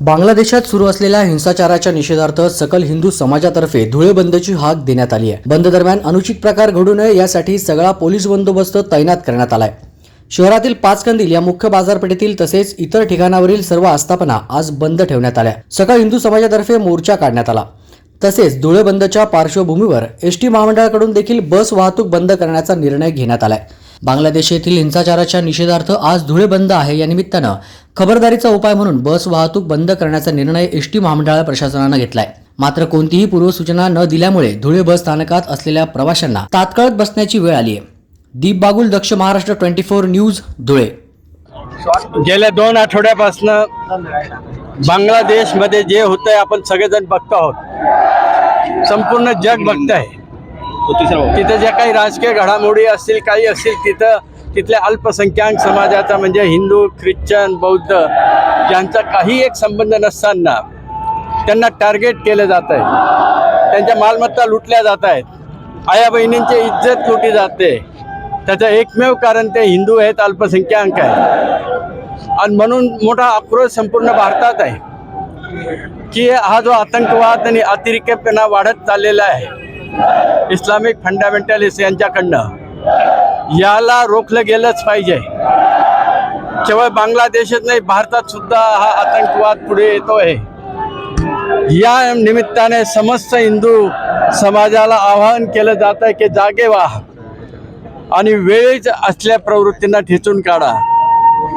बांगलादेशात सुरू असलेल्या हिंसाचाराच्या निषेधार्थ सकल हिंदू समाजातर्फे धुळे बंदची हाक देण्यात आली आहे. बंद दरम्यान अनुचित प्रकार घडू नये यासाठी सगळा पोलीस बंदोबस्त तैनात करण्यात आलाय. शहरातील पाच कंदील या मुख्य बाजारपेठेतील तसेच इतर ठिकाणावरील सर्व आस्थापना आज बंद ठेवण्यात आल्या. सकल हिंदू समाजातर्फे मोर्चा काढण्यात आला. तसेच धुळे बंदच्या पार्श्वभूमीवर एसटी महामंडळाकडून देखील बस वाहतूक बंद करण्याचा निर्णय घेण्यात आलाय. बांगलादेश येथील हिंसाचाराच्या निषेधार्थ आज धुळे बंद आहे या निमित्तानं खबरदारीचा उपाय म्हणून बस वाहतूक बंद करण्याचा निर्णय एस टी महामंडळ प्रशासनानं घेतलाय. मात्र कोणतीही पूर्वसूचना न दिल्यामुळे धुळे बस स्थानकात असलेल्या प्रवाशांना तात्काळ बसण्याची वेळ आली आहे Deep Bagul Daksh Maharashtra twenty four news Dhule. गेल्या दोन आठवड्यापासनं बांगलादेशमध्ये जे होतंय आपण सगळेजण बघतो आहोत. संपूर्ण जग तिथं तिथे ज्या काही राजकीय घडामोडी असतील काही असतील तिथं तिथल्या अल्पसंख्याक समाजाचा म्हणजे हिंदू ख्रिश्चन बौद्ध यांचा काही एक संबंध नसताना त्यांना टार्गेट केलं जात आहे. त्यांच्या मालमत्ता लुटल्या जात आहेत. आया बहिणींची इज्जत लुटी जाते. त्याचं एकमेव कारण ते हिंदू आहेत अल्पसंख्याक आहेत. आणि म्हणून मोठा आक्रोश संपूर्ण भारतात आहे. की हा जो आतंकवाद आणि अतिरेकपणा वाढत चाललेला आहे इस्लामिक फंडामेंटलिस्ट यांच्याकडनं याला रोखलं गेलंच पाहिजे. केवळ बांगलादेशात नाही भारतात सुद्धा हा आतंकवाद पुढे येतो आहे या निमित्ताने समस्त हिंदू समाजाला आवाहन केलं जात आहे की जागे व्हा आणि वेळीच असल्या प्रवृत्तींना ठेचून काढा.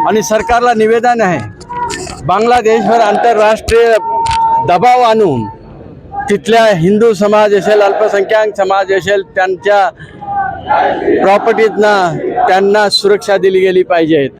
आणि सरकारला निवेदन आहे बांगलादेशवर आंतरराष्ट्रीय दबाव आणून तिथल्या हिंदू समाज असेल अल्पसंख्याक समाज असेल त्यांच्या प्रॉपर्टीजना त्यांना सुरक्षा दिली गेली पाहिजेत.